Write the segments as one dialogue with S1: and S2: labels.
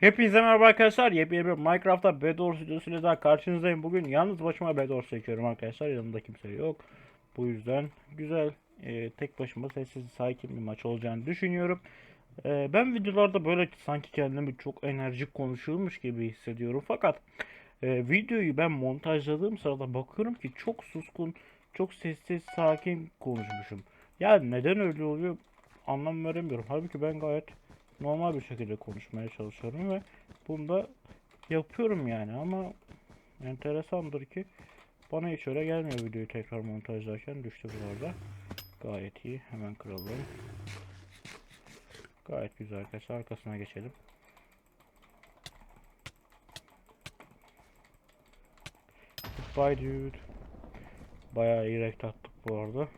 S1: Hepinize merhaba arkadaşlar. Yepyeni bir Minecraft'ta Bedwars videosuyla daha karşınızdayım. Bugün yalnız başıma Bedwars çekiyorum arkadaşlar. Yanımda kimse yok. Bu yüzden güzel, e, tek başıma sessiz, sakin bir maç olacağını düşünüyorum. E, ben videolarda böyle sanki kendimi çok enerjik konuşuyormuş gibi hissediyorum. Fakat e, videoyu ben montajladığım sırada bakıyorum ki çok suskun, çok sessiz, sakin konuşmuşum. Yani neden öyle oluyor anlam veremiyorum. Halbuki ben gayet normal bir şekilde konuşmaya çalışıyorum ve bunu da yapıyorum yani ama enteresandır ki bana hiç öyle gelmiyor videoyu tekrar montajlarken düştü bu arada. Gayet iyi. Hemen kıralım. Gayet güzel arkadaşlar. Arkasına geçelim. Bye dude. Bayağı iyi renk attık bu arada.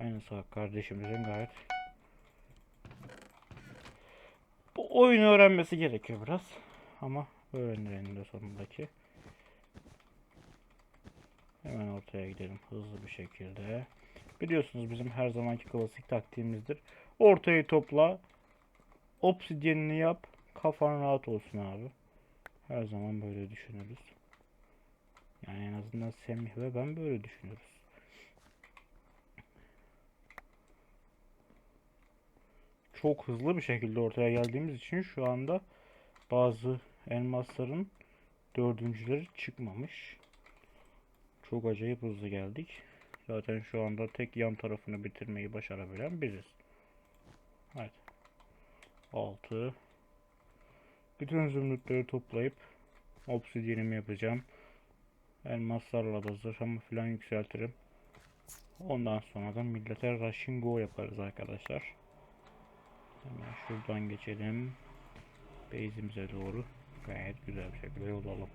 S1: Aynı sağ kardeşimizin gayet bu oyunu öğrenmesi gerekiyor biraz. Ama öğrenir eninde sonundaki. Hemen ortaya gidelim hızlı bir şekilde. Biliyorsunuz bizim her zamanki klasik taktiğimizdir. Ortayı topla. Obsidyenini yap. Kafan rahat olsun abi. Her zaman böyle düşünürüz. Yani en azından Semih ve ben böyle düşünüyoruz. Çok hızlı bir şekilde ortaya geldiğimiz için şu anda bazı elmasların dördüncüleri çıkmamış. Çok acayip hızlı geldik. Zaten şu anda tek yan tarafını bitirmeyi başarabilen biziz. Evet. 6 Bütün zümrütleri toplayıp obsidyenimi yapacağım. Elmaslarla da zırhımı falan yükseltirim. Ondan sonra da millete rushing go yaparız arkadaşlar. Hemen şuradan geçelim. Base'imize doğru gayet güzel bir şekilde yol alalım.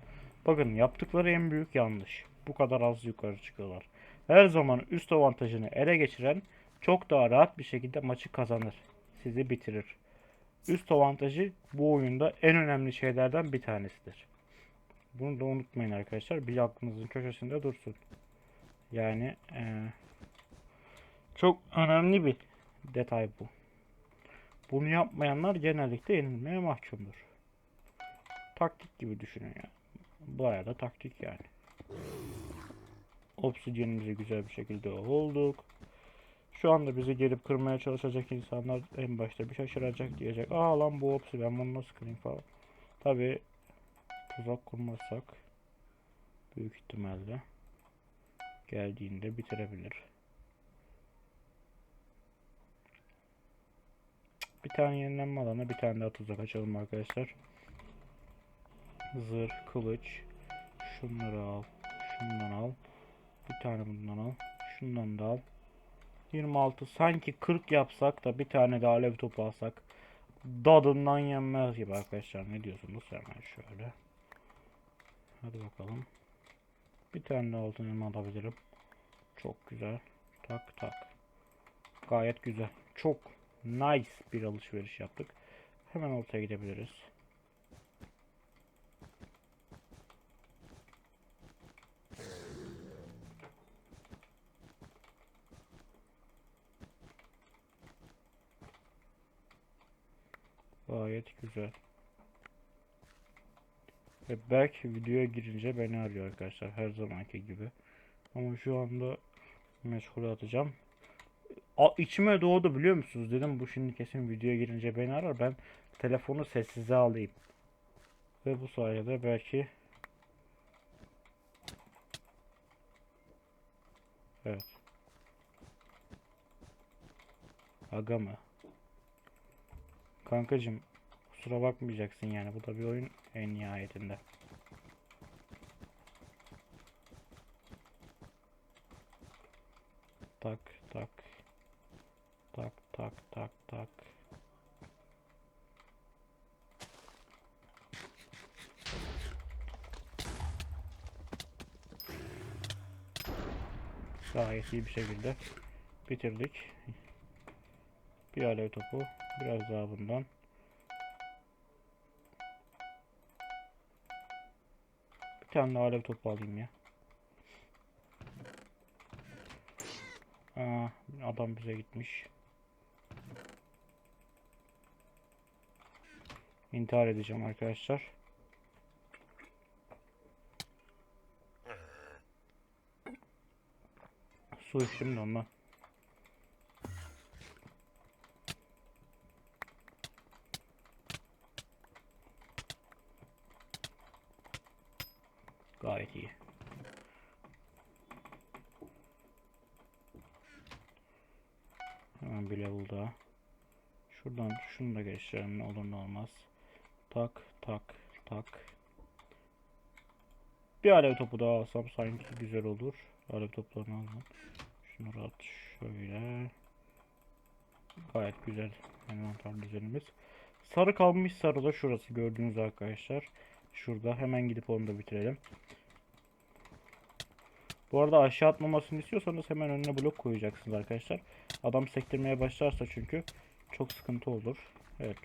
S1: Bakın yaptıkları en büyük yanlış. Bu kadar az yukarı çıkıyorlar. Her zaman üst avantajını ele geçiren çok daha rahat bir şekilde maçı kazanır. Sizi bitirir. Üst avantajı bu oyunda en önemli şeylerden bir tanesidir. Bunu da unutmayın arkadaşlar. Bir aklınızın köşesinde dursun. Yani eee, çok önemli bir detay bu. Bunu yapmayanlar genellikle yenilmeye mahkumdur. Taktik gibi düşünün yani. Bayağı da taktik yani. Obsidyenimizi güzel bir şekilde olduk. Şu anda bizi gelip kırmaya çalışacak insanlar en başta bir şaşıracak diyecek. Aa lan bu obsi ben bunu nasıl kırayım falan. Tabi tuzak kurmazsak büyük ihtimalle geldiğinde bitirebilir. Bir tane yenilenme alanı, bir tane daha tuzak açalım arkadaşlar. Zırh, kılıç. Şunları al. Şundan al. Bir tane bundan al. Şundan da al. 26 sanki 40 yapsak da bir tane de alev topu alsak dadından yenmez gibi arkadaşlar ne diyorsunuz hemen şöyle hadi bakalım bir tane de altın elma alabilirim çok güzel tak tak gayet güzel çok nice bir alışveriş yaptık. Hemen ortaya gidebiliriz. Gayet güzel. Ve belki videoya girince beni arıyor arkadaşlar her zamanki gibi. Ama şu anda meşgul atacağım. A, içime doğdu biliyor musunuz? Dedim bu şimdi kesin videoya girince beni arar. Ben telefonu sessize alayım. Ve bu sayede belki Evet. Aga mı? Kankacım kusura bakmayacaksın yani. Bu da bir oyun en nihayetinde. Tak tak. Tak tak tak. Gayet iyi bir şekilde bitirdik. Bir alev topu, biraz daha bundan. Bir tane daha alev topu alayım ya. Aa, adam bize gitmiş. İntihar edeceğim arkadaşlar. Su içtim de ondan. Gayet iyi. Hemen bir level daha. Şuradan şunu da geçirelim ne olur ne olmaz. Tak tak tak. Bir alev topu daha alsam sanki güzel olur. Alev toplarını aldım. Şunu at şöyle. Gayet güzel envanter düzenimiz. Sarı kalmış sarı da şurası gördüğünüz arkadaşlar. Şurada hemen gidip onu da bitirelim. Bu arada aşağı atmamasını istiyorsanız hemen önüne blok koyacaksınız arkadaşlar. Adam sektirmeye başlarsa çünkü çok sıkıntı olur. Evet.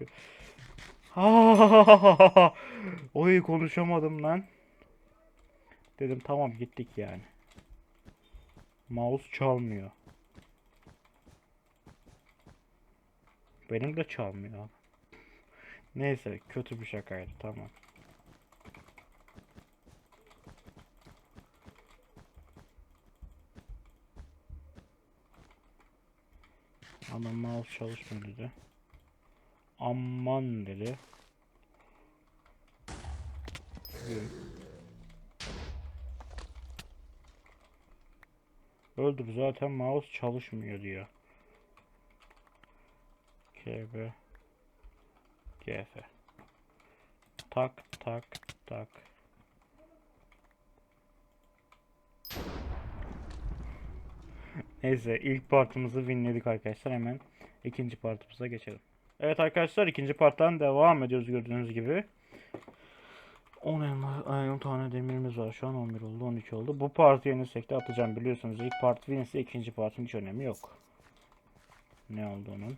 S1: Oy konuşamadım lan. Dedim tamam gittik yani. Mouse çalmıyor. Benim de çalmıyor. Neyse kötü bir şakaydı tamam. Adam mouse çalışmıyor dedi. Aman dedi. Yürü. Öldür zaten mouse çalışmıyor diyor. KB GF Tak tak tak Neyse ilk partımızı winledik arkadaşlar hemen ikinci partımıza geçelim. Evet arkadaşlar ikinci parttan devam ediyoruz gördüğünüz gibi. 10 elma, ay, 10 tane demirimiz var şu an 11 oldu 12 oldu. Bu parti yenilsek de atacağım biliyorsunuz ilk part win ise ikinci partın hiç önemi yok. Ne olduğunun.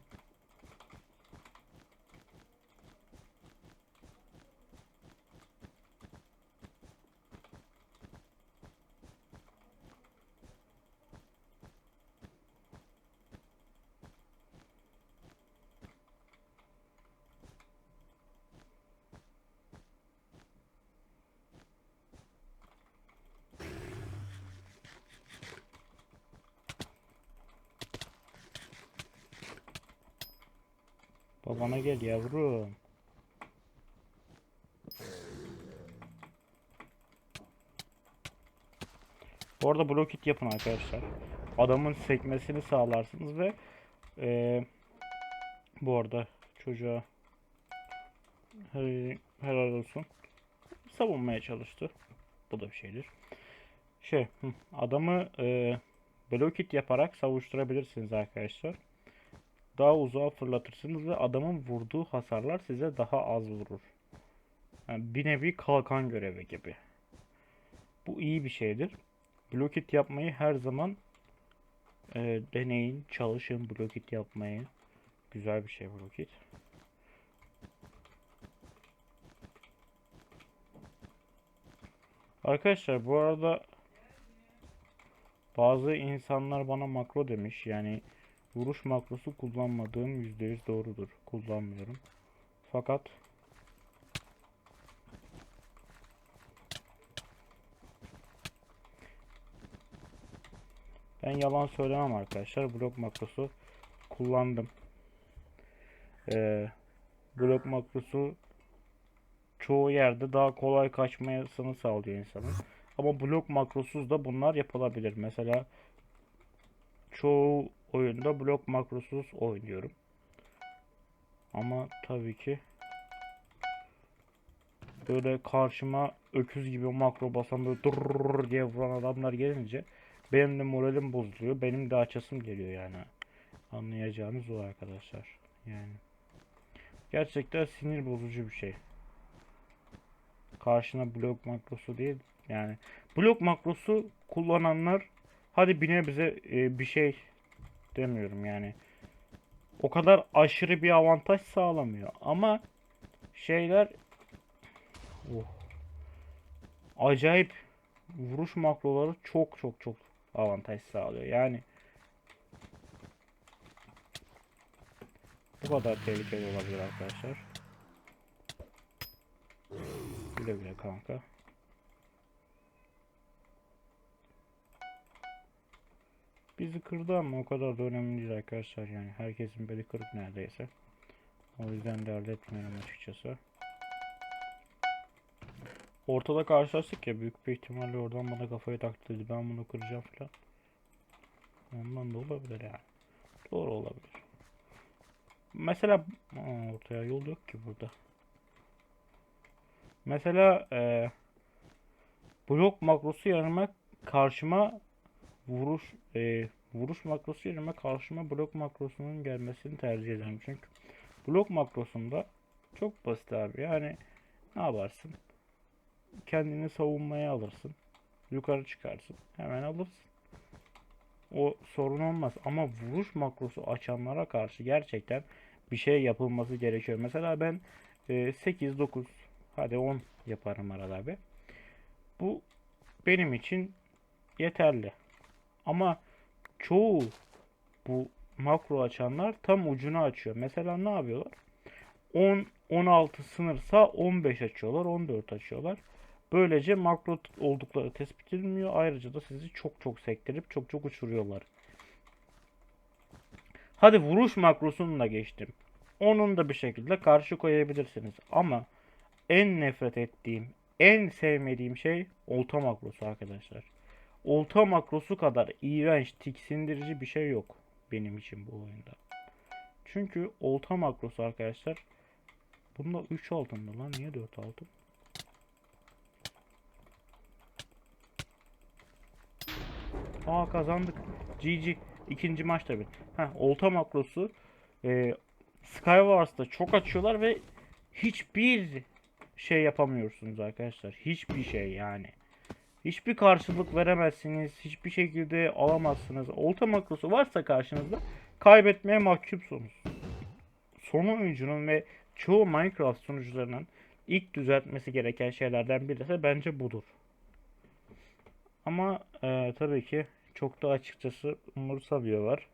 S1: Babana gel yavrum. Bu arada blok it yapın arkadaşlar. Adamın sekmesini sağlarsınız ve eee, bu arada çocuğa he- helal olsun. Savunmaya çalıştı. Bu da bir şeydir. Şey, adamı eee blok it yaparak savuşturabilirsiniz arkadaşlar daha uzağa fırlatırsınız ve adamın vurduğu hasarlar size daha az vurur. Yani bir nevi kalkan görevi gibi. Bu iyi bir şeydir. Blokit yapmayı her zaman e, deneyin, çalışın blokit yapmayı. Güzel bir şey blokit. Arkadaşlar bu arada bazı insanlar bana makro demiş. Yani Vuruş makrosu kullanmadığım %100 doğrudur. Kullanmıyorum. Fakat ben yalan söylemem arkadaşlar. Blok makrosu kullandım. Ee, blok makrosu çoğu yerde daha kolay kaçmasını sağlıyor insanın. Ama blok makrosuz da bunlar yapılabilir. Mesela çoğu oyunda blok makrosuz oynuyorum. Ama tabii ki böyle karşıma öküz gibi makro basan böyle durr diye vuran adamlar gelince benim de moralim bozuluyor. Benim de açasım geliyor yani. Anlayacağınız o arkadaşlar. Yani gerçekten sinir bozucu bir şey. Karşına blok makrosu değil yani blok makrosu kullananlar hadi bine bize e, bir şey demiyorum yani. O kadar aşırı bir avantaj sağlamıyor ama şeyler oh, acayip vuruş makroları çok çok çok avantaj sağlıyor. Yani bu kadar tehlikeli olabilir arkadaşlar. Güle güle kanka. Bizi kırdı ama o kadar da önemli değil arkadaşlar yani. Herkesin beli kırık neredeyse. O yüzden dert etmiyorum açıkçası. Ortada karşılaştık ya büyük bir ihtimalle oradan bana kafayı taktı dedi. Ben bunu kıracağım falan. Ondan da olabilir yani. Doğru olabilir. Mesela Aa, ortaya yol yok ki burada. Mesela eee blok makrosu yerine karşıma vuruş eee, vuruş makrosu yerine karşıma blok makrosunun gelmesini tercih ederim. Çünkü blok makrosunda çok basit abi. Yani ne yaparsın? Kendini savunmaya alırsın. Yukarı çıkarsın. Hemen alırsın. O sorun olmaz. Ama vuruş makrosu açanlara karşı gerçekten bir şey yapılması gerekiyor. Mesela ben e, 8, 9, hadi 10 yaparım arada bir. Bu benim için yeterli. Ama çoğu bu makro açanlar tam ucunu açıyor. Mesela ne yapıyorlar? 10, 16 sınırsa 15 açıyorlar, 14 açıyorlar. Böylece makro oldukları tespit edilmiyor. Ayrıca da sizi çok çok sektirip çok çok uçuruyorlar. Hadi vuruş makrosunu da geçtim. Onun da bir şekilde karşı koyabilirsiniz. Ama en nefret ettiğim, en sevmediğim şey olta makrosu arkadaşlar. Olta makrosu kadar iğrenç, tiksindirici bir şey yok benim için bu oyunda. Çünkü olta makrosu arkadaşlar Bunda 3 altındı lan. Niye 4 altın? Aa kazandık. GG. İkinci maç tabi. Heh, olta makrosu e, Skywars'ta çok açıyorlar ve hiçbir şey yapamıyorsunuz arkadaşlar. Hiçbir şey yani. Hiçbir karşılık veremezsiniz. Hiçbir şekilde alamazsınız. Olta makrosu varsa karşınızda kaybetmeye mahkumsunuz. Son oyuncunun ve çoğu Minecraft sunucularının ilk düzeltmesi gereken şeylerden biri de bence budur. Ama e, tabii ki çok da açıkçası umursamıyorlar.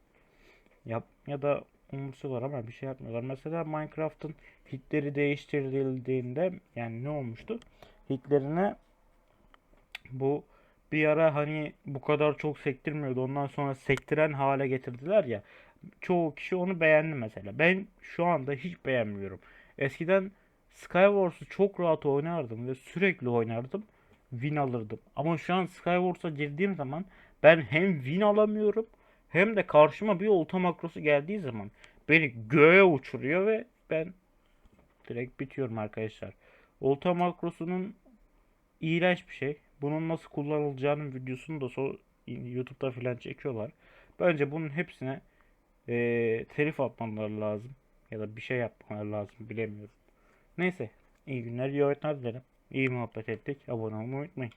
S1: Yap ya da umursuyorlar ama bir şey yapmıyorlar. Mesela Minecraft'ın hitleri değiştirildiğinde yani ne olmuştu? Hitlerine bu bir ara hani bu kadar çok sektirmiyordu. Ondan sonra sektiren hale getirdiler ya. Çoğu kişi onu beğendi mesela. Ben şu anda hiç beğenmiyorum. Eskiden Skywars'u çok rahat oynardım ve sürekli oynardım. Win alırdım. Ama şu an Skywars'a girdiğim zaman ben hem win alamıyorum hem de karşıma bir olta makrosu geldiği zaman beni göğe uçuruyor ve ben direkt bitiyorum arkadaşlar. Olta makrosunun iğrenç bir şey. Bunun nasıl kullanılacağının videosunu da so YouTube'da filan çekiyorlar. Bence bunun hepsine eee telif atmaları lazım. Ya da bir şey yapmaları lazım bilemiyorum. Neyse. iyi günler, iyi oyunlar dilerim. İyi muhabbet ettik. Abone olmayı unutmayın.